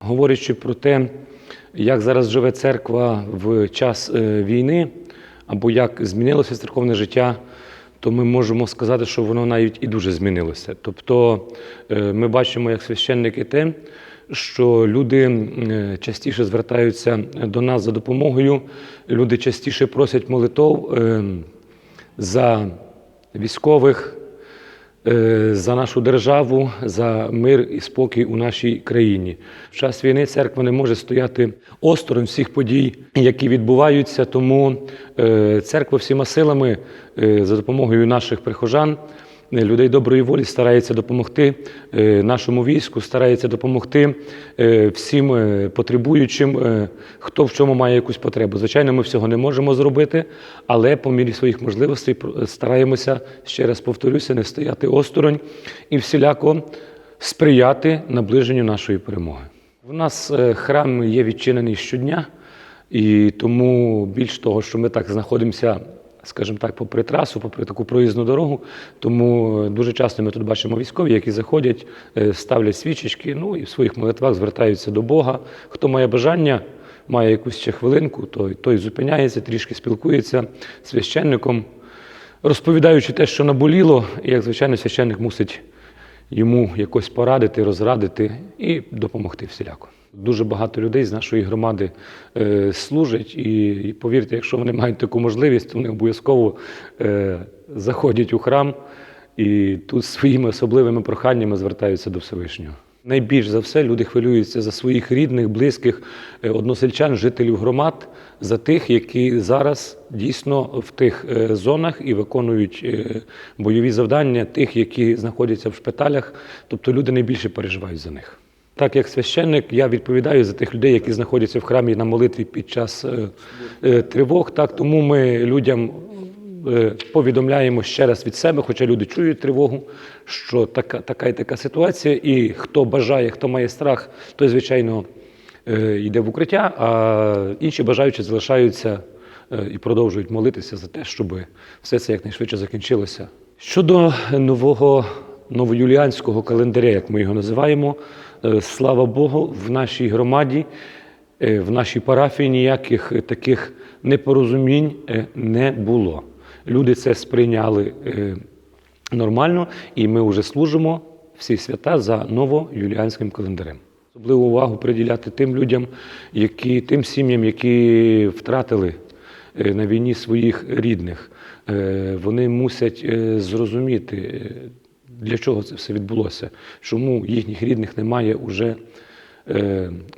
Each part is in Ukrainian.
Говорячи про те, як зараз живе церква в час е, війни, або як змінилося церковне життя, то ми можемо сказати, що воно навіть і дуже змінилося. Тобто е, ми бачимо як священники те, що люди е, частіше звертаються до нас за допомогою, люди частіше просять молитов е, за військових, за нашу державу, за мир і спокій у нашій країні. В час війни церква не може стояти осторонь всіх подій, які відбуваються. Тому е, церква всіма силами е, за допомогою наших прихожан. Е, Людей доброї волі старається допомогти е, нашому війську, старається допомогти е, всім потребуючим, хто в чому має якусь потребу. Звичайно, ми всього не можемо зробити, але по мірі своїх можливостей стараємося, ще раз повторюся, не стояти осторонь і всіляко сприяти наближенню нашої перемоги. У нас храм є відчинений щодня, і тому більш того, що ми так знаходимося, скажімо так, попри трасу, попри таку проїзну дорогу. Тому е, дуже часто ми тут бачимо військові, які заходять, е, ставлять свічечки, ну і в своїх молитвах звертаються до Бога. Хто має бажання, має якусь ще хвилинку, той, той зупиняється, трішки спілкується з священником, розповідаючи те, що наболіло, і як звичайно священник мусить йому якось порадити, розрадити і допомогти всіляко. Дуже багато людей з нашої громади е, служать, і, і повірте, якщо вони мають таку можливість, то вони обов'язково е, заходять у храм і тут своїми особливими проханнями звертаються до Всевишнього. Найбільш за все люди хвилюються за своїх рідних, близьких, е, односельчан, жителів громад, за тих, які зараз дійсно в тих е, зонах і виконують е, бойові завдання, тих, які знаходяться в шпиталях. Тобто люди найбільше переживають за них. Так як священник, я відповідаю за тих людей, які знаходяться в храмі на молитві під час тривог. Так тому ми людям повідомляємо ще раз від себе, хоча люди чують тривогу, що така, така і така ситуація, і хто бажає, хто має страх, той, звичайно, е, йде в укриття, а інші бажаючі залишаються е, і продовжують молитися за те, щоб все це якнайшвидше закінчилося. Щодо нового новоюліанського календаря, як ми його називаємо, е, слава Богу, в нашій громаді, е, в нашій парафії ніяких е, таких непорозумінь е, не було. Люди це сприйняли е, нормально, і ми вже служимо всі свята за новоюліанським календарем. Особливу увагу приділяти тим людям, які, тим сім'ям, які втратили е, на війні своїх рідних. Е, Вони мусять зрозуміти, для чого це все відбулося, чому їхніх рідних немає уже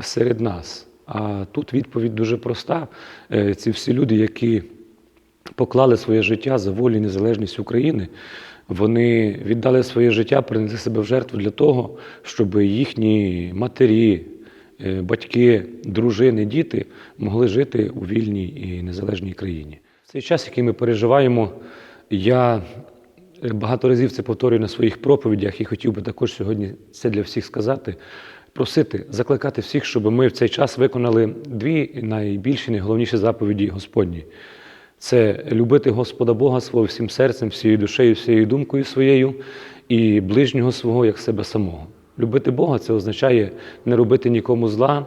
серед нас. А тут відповідь дуже проста. Ці всі люди, які поклали своє життя за волю і незалежність України. Вони віддали своє життя, принесли себе в жертву для того, щоб їхні матері, е, батьки, дружини, діти могли жити у вільній і незалежній країні. В цей час, який ми переживаємо, я е, багато разів це повторюю на своїх проповідях і хотів би також сьогодні це для всіх сказати. Просити, закликати всіх, щоб ми в цей час виконали дві найбільші, найголовніші заповіді Господні. Це любити Господа Бога свого всім серцем, всією душею, всією думкою своєю і ближнього свого як себе самого. Любити Бога це означає не робити нікому зла,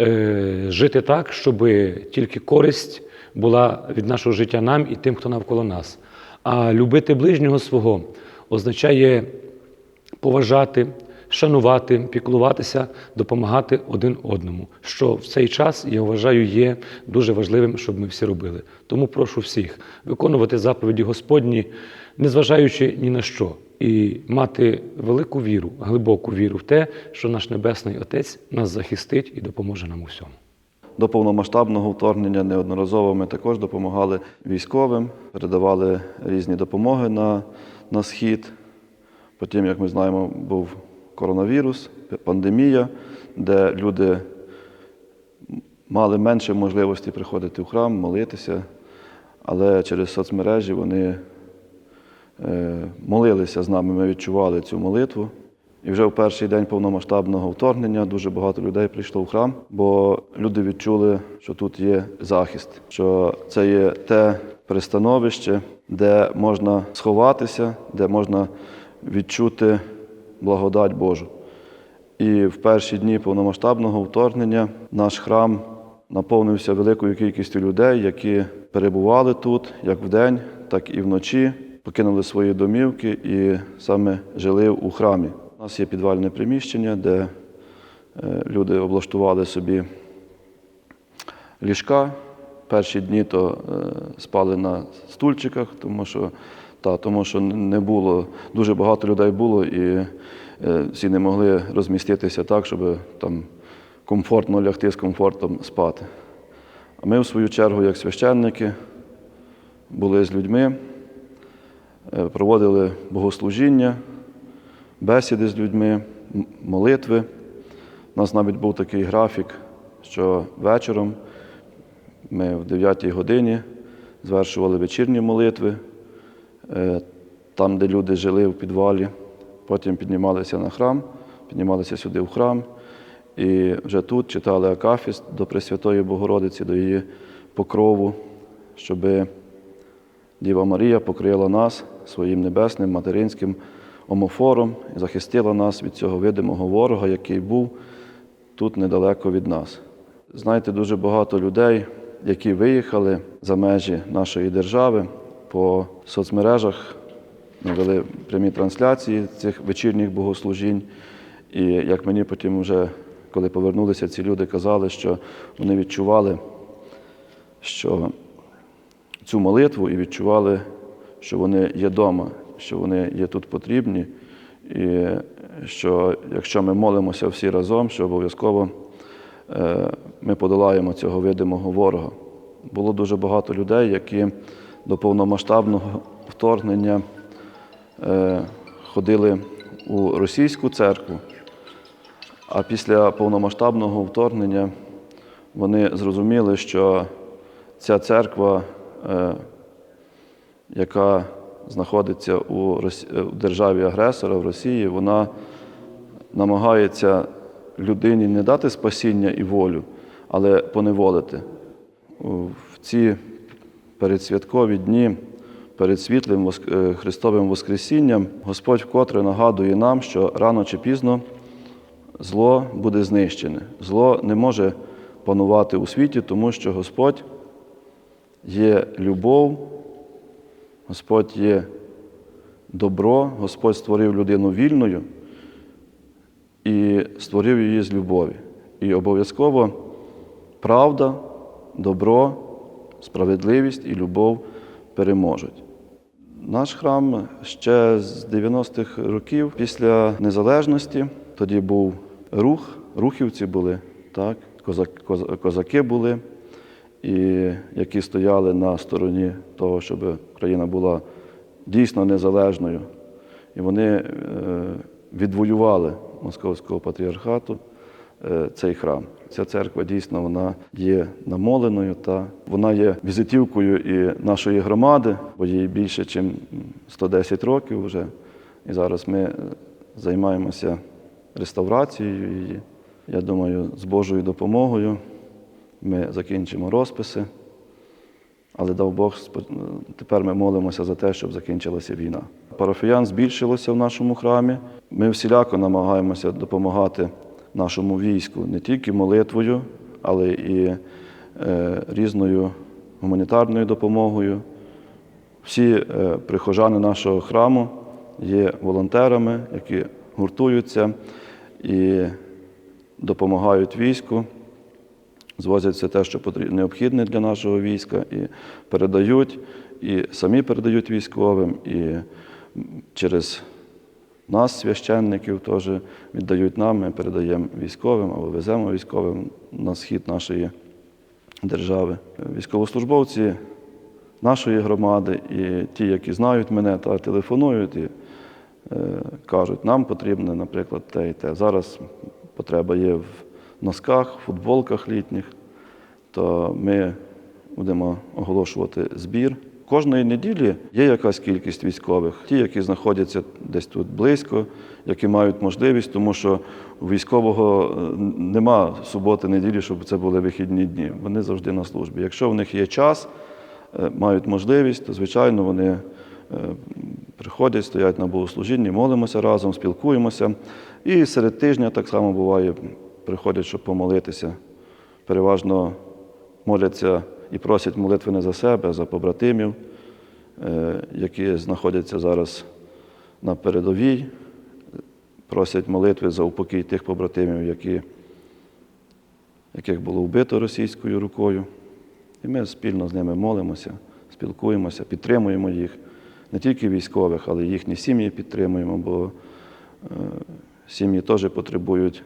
е, жити так, щоб тільки користь була від нашого життя нам і тим, хто навколо нас. А любити ближнього свого означає поважати, шанувати, піклуватися, допомагати один одному. Що в цей час, я вважаю, є дуже важливим, щоб ми всі робили. Тому прошу всіх виконувати заповіді Господні, незважаючи ні на що, і мати велику віру, глибоку віру в те, що наш Небесний Отець нас захистить і допоможе нам у всьому. До повномасштабного вторгнення неодноразово ми також допомагали військовим, передавали різні допомоги на, на схід. Потім, як ми знаємо, був коронавірус, пандемія, де люди мали менше можливості приходити в храм, молитися, але через соцмережі вони е, молилися з нами, ми відчували цю молитву. І вже в перший день повномасштабного вторгнення дуже багато людей прийшло в храм, бо люди відчули, що тут є захист, що це є те пристановище, де можна сховатися, де можна відчути благодать Божу. І в перші дні повномасштабного вторгнення наш храм наповнився великою кількістю людей, які перебували тут як вдень, так і вночі, покинули свої домівки і саме жили у храмі. У нас є підвальне приміщення, де е, люди облаштували собі ліжка. Перші дні то е, спали на стульчиках, тому що, та, тому що не було, дуже багато людей було, і е, всі не могли розміститися так, щоб там комфортно лягти з комфортом спати. А ми, в свою чергу, як священники, були з людьми, е, проводили богослужіння, бесіди з людьми, молитви. У нас навіть був такий графік, що вечором ми в 9 годині звершували вечірні молитви, там, де люди жили в підвалі. Потім піднімалися на храм, піднімалися сюди в храм. І вже тут читали Акафіст до Пресвятої Богородиці, до її покрову, щоб Діва Марія покрила нас своїм небесним материнським омофором і захистила нас від цього видимого ворога, який був тут недалеко від нас. Знаєте, дуже багато людей, які виїхали за межі нашої держави по соцмережах, ми вели прямі трансляції цих вечірніх богослужінь. І як мені потім вже, коли повернулися, ці люди казали, що вони відчували, що цю молитву і відчували, що вони є вдома, що вони є тут потрібні, і що якщо ми молимося всі разом, що обов'язково е, ми подолаємо цього видимого ворога. Було дуже багато людей, які до повномасштабного вторгнення е, ходили у російську церкву, а після повномасштабного вторгнення вони зрозуміли, що ця церква, е, яка знаходиться у е, державі агресора в Росії, вона намагається людині не дати спасіння і волю, але поневолити. В ці передсвяткові дні перед світлим е, Христовим Воскресінням Господь вкотре нагадує нам, що рано чи пізно зло буде знищене. Зло не може панувати у світі, тому що Господь є любов, Господь є добро, Господь створив людину вільною і створив її з любові. І обов'язково правда, добро, справедливість і любов переможуть. Наш храм ще з 90-х років після незалежності, тоді був рух, рухівці були, так, козак- коз- козаки були, і які стояли на стороні того, щоб Україна була дійсно незалежною. І вони е, відвоювали Московського патріархату цей храм. Ця церква дійсно вона є намоленою та вона є візитівкою і нашої громади, бо їй більше, ніж 110 років вже. І зараз ми е, займаємося реставрацією її. Я думаю, з Божою допомогою ми закінчимо розписи. Але дав Бог, спо- тепер ми молимося за те, щоб закінчилася війна. Парафіян збільшилося в нашому храмі. Ми всіляко намагаємося допомагати нашому війську не тільки молитвою, але і е, різною гуманітарною допомогою. Всі е, прихожани нашого храму є волонтерами, які гуртуються і допомагають війську звозять все те, що необхідне для нашого війська, і передають, і самі передають військовим, і через нас, священників, теж віддають нам, ми передаємо військовим або веземо військовим на схід нашої держави. Військовослужбовці нашої громади і ті, які знають мене та телефонують і е, кажуть, нам потрібно, наприклад, те і те. Зараз потреба є в носках, футболках літніх, то ми будемо оголошувати збір. Кожної неділі є якась кількість військових, ті, які знаходяться десь тут близько, які мають можливість, тому що у військового е, нема суботи, неділі, щоб це були вихідні дні. Вони завжди на службі. Якщо в них є час, е, мають можливість, то звичайно вони е, приходять, стоять на богослужінні, молимося разом, спілкуємося. І серед тижня так само буває, приходять, щоб помолитися. Переважно моляться і просять молитви не за себе, а за побратимів, е, які знаходяться зараз на передовій. Просять молитви за упокій тих побратимів, які, яких було вбито російською рукою. І ми спільно з ними молимося, спілкуємося, підтримуємо їх, не тільки військових, але й їхні сім'ї підтримуємо, бо е, сім'ї теж потребують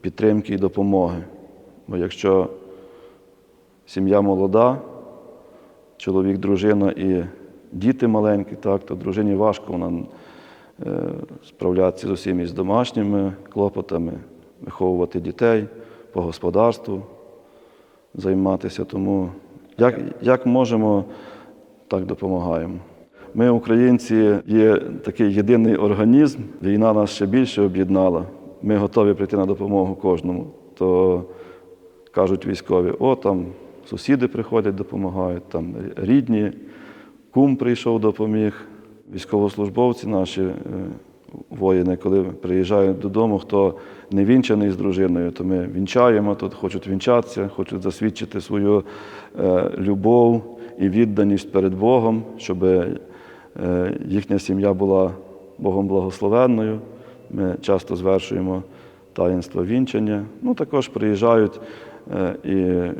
підтримки і допомоги. Бо якщо сім'я молода, чоловік, дружина і діти маленькі, так, то дружині важко вона е, справлятися з усіма з домашніми клопотами, виховувати дітей по господарству, займатися. Тому як, як можемо, так допомагаємо. Ми, українці, є такий єдиний організм. Війна нас ще більше об'єднала. Ми готові прийти на допомогу кожному. То кажуть військові, о, там сусіди приходять, допомагають, там рідні, кум прийшов, допоміг. Військовослужбовці наші е, воїни, коли приїжджають додому, хто не вінчаний з дружиною, то ми вінчаємо, тут хочуть вінчатися, хочуть засвідчити свою е, любов і відданість перед Богом, щоб е, їхня сім'я була Богом благословенною. Ми часто звершуємо таїнство вінчання. Ну, також приїжджають і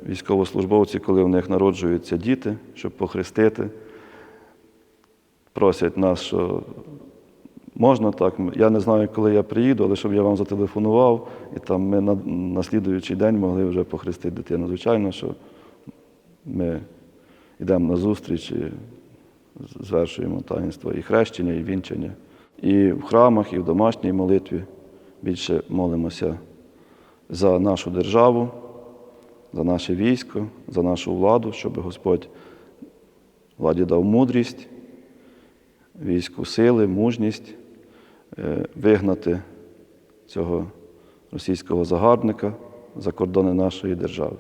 військовослужбовці, коли в них народжуються діти, щоб похрестити. Просять нас, що можна так. Я не знаю, коли я приїду, але щоб я вам зателефонував, і там ми на, на слідуючий день могли вже похрестити дитину. Звичайно, що ми йдемо на зустріч і звершуємо таїнство і хрещення, і вінчання. І в храмах, і в домашній молитві більше молимося за нашу державу, за наше військо, за нашу владу, щоб Господь владі дав мудрість, війську сили, мужність е, вигнати цього російського загарбника за кордони нашої держави.